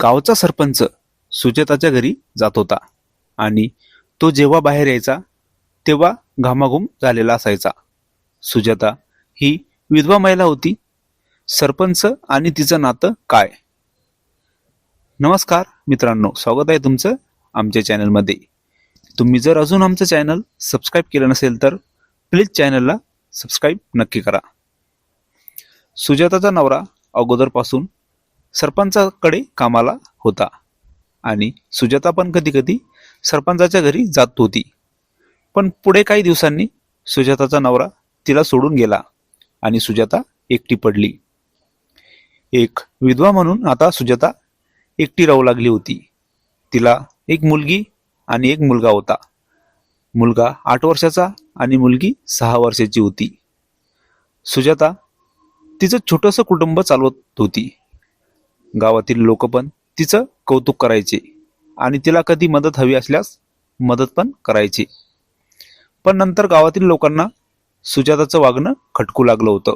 गावचा सरपंच सुजाताच्या घरी जात होता. आणि तो जेव्हा बाहेर यायचा तेव्हा घामाघूम झालेला असायचा. सुजाता ही विधवा महिला होती. सरपंच आणि तिचं नातं काय? नमस्कार मित्रांनो स्वागत आहे तुमचं आमच्या चॅनलमध्ये. तुम्ही जर अजून आमचं चॅनल सबस्क्राईब केलं नसेल तर प्लीज चॅनलला सबस्क्राईब नक्की करा. सुजाताचा नवरा अगोदरपासून सरपंचाकडे कामाला होता. आणि सुजाता पण कधी कधी सरपंचाच्या घरी जात होती. पण पुढे काही दिवसांनी सुजाताचा नवरा तिला सोडून गेला आणि सुजाता एकटी पडली. एक विधवा म्हणून आता सुजाता एकटी राहू लागली होती. तिला एक मुलगी आणि एक मुलगा होता. मुलगा आठ वर्षाचा आणि मुलगी सहा वर्षाची होती. सुजाता तिचं छोटंसं कुटुंब चालवत होती. गावातील लोक पण तिचं कौतुक करायचे आणि तिला कधी मदत हवी असल्यास मदत पण करायची. पण नंतर गावातील लोकांना सुजाताचं वागणं खटकू लागलं होतं.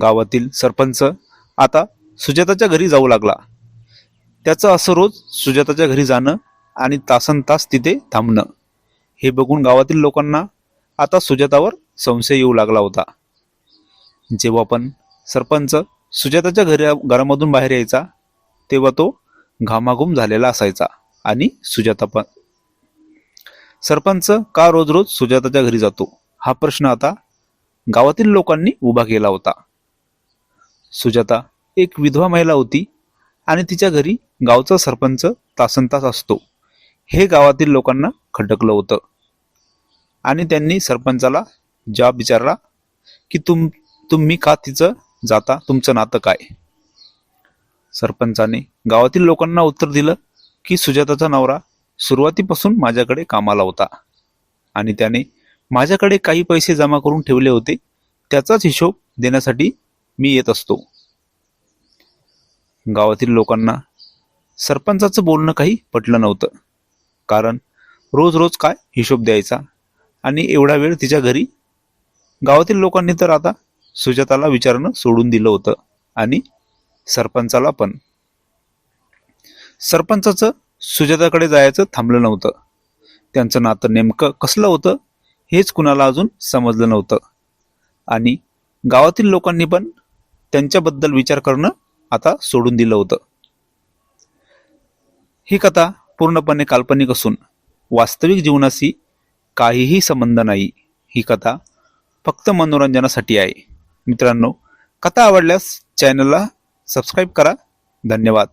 गावातील सरपंच आता सुजाताच्या घरी जाऊ लागला. त्याचं असं रोज सुजाताच्या घरी जाणं आणि तासन तास तिथे थांबणं. हे बघून गावातील लोकांना आता सुजातावर संशय येऊ लागला होता. जेव्हा पण सरपंच सुजाताच्या घरी घरामधून बाहेर यायचा तेव्हा तो घामाघूम झालेला असायचा आणि सुजाता पण. सरपंच का रोज रोज सुजाताच्या घरी जातो? हा प्रश्न आता गावातील लोकांनी उभा केला होता. सुजाता एक विधवा महिला होती आणि तिच्या घरी गावचा सरपंच तासनतास असतो. हे गावातील लोकांना खटकलं होतं. आणि त्यांनी सरपंचाला जवाब विचारला की तुम तुम्ही का तिचं जाता तुमचं नातं काय? सरपंचाने गावातील लोकांना उत्तर दिलं की सुजाताचा नवरा सुरुवातीपासून माझ्याकडे कामाला होता आणि त्याने माझ्याकडे काही पैसे जमा करून ठेवले होते त्याचाच हिशोब देण्यासाठी मी येत असतो. गावातील लोकांना सरपंचाचं बोलणं काही पटलं नव्हतं. कारण रोज रोज काय हिशोब द्यायचा आणि एवढा वेळ तिच्या घरी? गावातील लोकांनी तर आता सुजाताला विचारणं सोडून दिलं होतं आणि सरपंचाला पण. सरपंचाचं सुजाताकडे जायचं थांबलं नव्हतं. त्यांचं नातं नेमकं कसलं होतं हेच कुणाला अजून समजलं नव्हतं. आणि गावातील लोकांनी पण त्यांच्याबद्दल विचार करणं आता सोडून दिलं होतं. ही कथा पूर्णपणे काल्पनिक असून वास्तविक जीवनाशी काहीही संबंध नाही. ही कथा फक्त मनोरंजनासाठी आहे. मित्रांनो कथा आवडल्यास चॅनलला सबस्क्राईब करा. धन्यवाद.